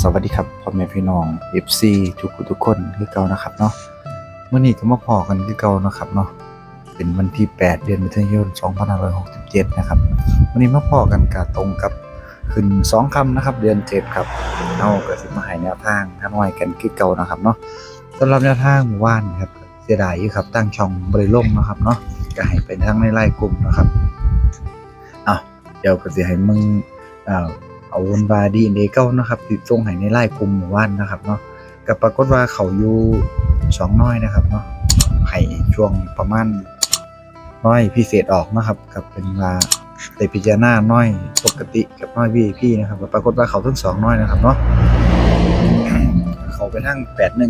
สวัสดีครับพ่อแม่พี่น้อง FC ทุกคนทุกคนคือเก่านะครับเนาะเมื่อนี้ก็มาพอกันคือเก่านะครับเนาะเป็นวันที่ 8 เดือนมิถุนายน2567 นะครับวันนี้มาพอกันกะตรงกับขึ้น2คำนะครับ เดือน7ครับเอาก็สิมาให้แนวทางฮานอยกันคือเก่านะครับเนาะสำหรับแนวทางหมู่บ้านครับเสียดายอยู่ครับตั้งช่องบริลงนะครับเนาะก็ให้เป็นทั้งในไลน์กลุ่มนะครับอ้าเดี๋ยวก็สิให้มึงอ่า เอาวนวาดีเอเก้านะครับติดส่งให้ในไลน์กลุ่มหมู่บ้านนะครับเนาะก็ปรากฏว่าเขาอยู่สองน้อยนะครับเนาะให้ช่วงประมาณน้อยพิเศษออกนะครับกับเป็นว่าได้พิจารณาน้อยปกติกับน้อย VIP นะครับก็ปรากฏว่าเขาทั้งสองน้อยนะครับเนาะเขาไปทาง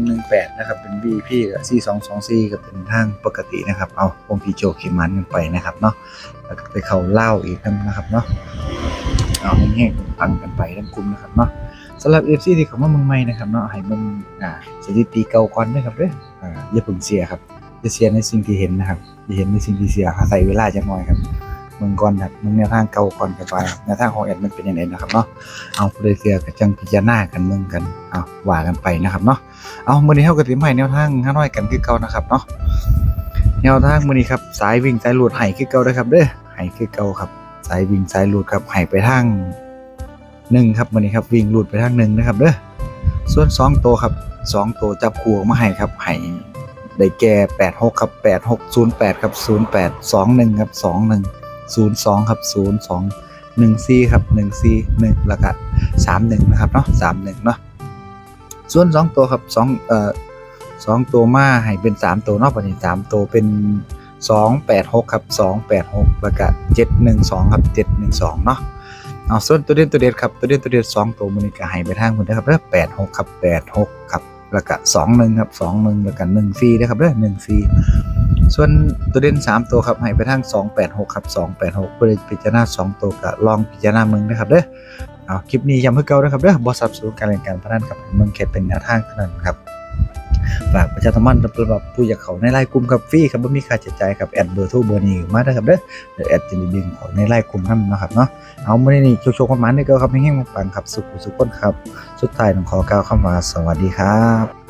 8118นะครับเป็น VIP กับ4224ก็เป็นทางปกตินะครับเอาวงพีโจเขมันกันไปนะครับเนาะแล้วก็ไปเขาเล่าอีกนะครับเนาะ เอาแห้งๆฟังกันไปทั้งกลุ่มนะครับเนาะสำหรับ FC ที่เขามาเมืองใหม่นะครับเนาะให้มันอ่าสถิติเก่าก่อนนะครับเด้ออ่าอย่าเพิ่งเสียครับจะเสียในสิ่งที่เห็นนะครับอย่าเห็นในสิ่งที่เสียอาศัยเวลาจักหน่อยครับมืองก่อนครับมืองแนวทางเก่าก่อนกันไปแนวทางของแอดมันเป็นยังไงนะครับเนาะเอาผู้ใดเสียก็จังพิจารณากันมืองกันเอาว่ากันไปนะครับเนาะเอามื้อนี้เฮาก็สิมให้แนวทางห้าน้อยกันคือเก่านะครับเนาะแนวทางมื้อนี้ครับสายวิ่งสายหลุดให้คือเก่าเด้ครับเด้อให้คือเก่าครับ สายวิ่งสายหลุดครับให้ไปทางหนึ่งครับวันนี้ครับวิ่งหลุดไปทางหนึ่งนะครับเด้อส่วนสองตัวครับสองตัวจับคู่มาให้ครับให้ได้แก่แปดหกครับแปดหกศูนย์แปดครับศูนย์แปดสองหนึ่งครับสองหนึ่งศูนย์สองครับศูนย์สองหนึ่งสี่ครับหนึ่งสี่หนึ่งแล้วก็สามหนึ่งนะครับเนาะสามหนึ่งเนาะส่วนสองตัวครับสองเอ่อสองตัวมาให้เป็นสามตัวเนาะปัจจุบันสามตัวเป็น สองแปดหกครับสองแปดหกแล้วก็เจ็ดหนึ่งสองครับเจ็ดหนึ่งสองเนาะเอาส่วนตัวเด่นตัวเด็ดครับ ตัวเด่นตัวเด็ดสองตัวมันก็ให้ไปทางคนนะครับแล้วแปดหกครับแปดหกครับ แล้วก็สองหนึ่งครับสองหนึ่งแล้วก็หนึ่งสี่นะครับเด้อหนึ่งสี่ส่วนตัวเด่นสามตัวครับให้ไปทางสองแปดหกครับสองแปดหกเพื่อพิจารณาสองตัวก็ลองพิจารณามึงนะครับเด้อเอาคลิปนี้ย้ำเพื่อเก่านะครับเด้อบอสับสนการเล่นการพนันกับเมืองแค่เป็นแนวทางเท่านั้นครับ ประชาสัมพันธ์สำหรับผู้อยากเข้าในไลน์กลุ่มครับฟรีครับบ่มีค่าใช้จ่ายครับแอดเบอร์โทรเบอร์นี้มาได้ครับเด้อเดี๋ยวแอดจะดึงของในไลน์กลุ่มนำนะครับเนาะเอามื้อนี้โชว์ๆความมันนี่ก็ครับแห้งๆปังๆครับสุขสุขคนครับ สุดท้ายต้องขอกล่าวคำว่าสวัสดีครับ